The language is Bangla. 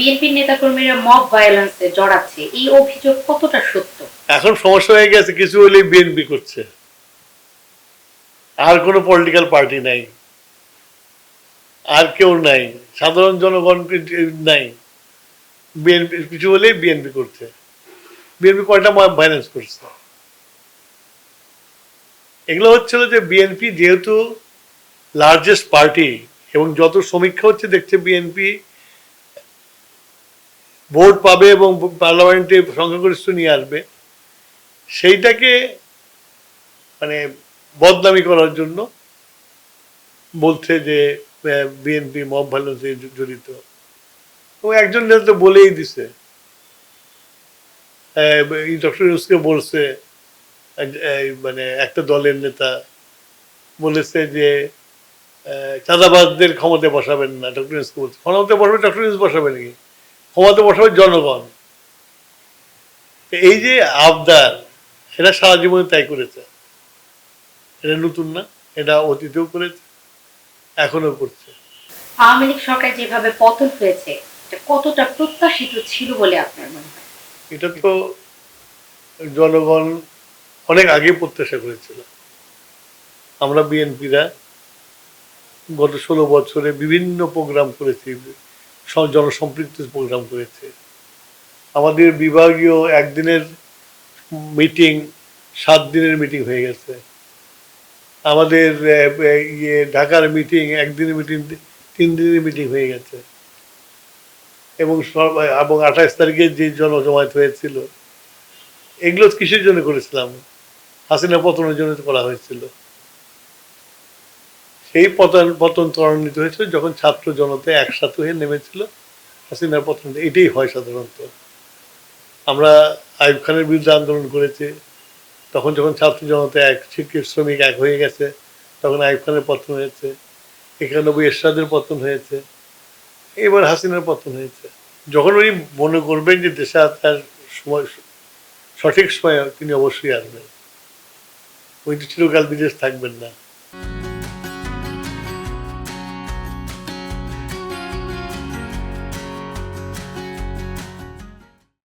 বিএনপির নেতাকর্মীরা মব ভায়োলেন্সে জড়াচ্ছে, এই অভিযোগ কতটা সত্য? এখন সমস্যা হয়ে গেছে, কিছু হলেই বিএনপি করছে। আর কোনো পলিটিক্যাল পার্টি নাই। আর কেউ নাই। সাধারণ জনগণ নাই। বিএনপি, কিছু হলেই বিএনপি করছে। বিএনপি কয়টা ফাইন্যান্স করছে? এগুলো হচ্ছিল যে বিএনপি যেহেতু লার্জেস্ট পার্টি এবং যত সমীক্ষা হচ্ছে দেখছে বিএনপি ভোট পাবে এবং পার্লামেন্টে সংখ্যাগরিষ্ঠ নিয়ে আসবে, সেইটাকে মানে বদনামি করার জন্য বলছে যে বিএনপি মব ভায়োলেন্সে জড়িত। এবং একজন নেতা তো বলেই দিছে। ডক্টর বলছে মানে একটা দলের নেতা বলেছে যে চাঁদাবাজদের ক্ষমতায় বসাবেন না। ডক্টর ইউসকে বলছে। ক্ষমতায় বসাবে ডক্টর ইউস বসাবেন নাকি? ক্ষমতা বসাবে জনগণ। এই যে আবদার এটা সারা জীবনে তাই করেছে। এটা নতুন না এটা অতীতেও করেছে এখনও করছে। আওয়ামী লীগ সরকার যেভাবে পতন হয়েছে কতটা প্রত্যাশিত ছিল বলে আপনার মনে হয়? এটা তো জনগণ অনেক আগে প্রত্যাশা করেছিল। আমরা বিএনপিরা গত ষোলো বছরে বিভিন্ন প্রোগ্রাম করেছি। জনসম্পৃক্ত প্রোগ্রাম করেছে। আমাদের বিভাগীয় একদিনের মিটিং, সাত দিনের মিটিং হয়ে গেছে। আমাদের ইয়ে ঢাকার মিটিং একদিনের মিটিং, তিন দিনের মিটিং হয়ে গেছে। এবং সব, এবং আঠাশ তারিখে যে জনজমায়েত হয়েছিল, এগুলো কিসের জন্য করেছিলাম? হাসিনা পতনের জন্য করা হয়েছিল। সেই পতন পতন ত্বরান্বিত হয়েছিল যখন ছাত্র জনতা একসাথে হয়ে নেমেছিল। হাসিনার পতন, এটাই হয় সাধারণত। আমরা আইব খানের বিরুদ্ধে আন্দোলন করেছি। তখন যখন ছাত্র জনতা এক শিক্ষিত শ্রমিক এক হয়ে গেছে, তখন আইব খানের পতন হয়েছে। একানব্বই এরশাদের পতন হয়েছে। এবার হাসিনার পতন হয়েছে। যখন উনি মনে করবেন যে দেশে তার সময়, সঠিক সময়ে তিনি অবশ্যই আসবেন। উনি চিরকাল বিদেশ থাকবেন না।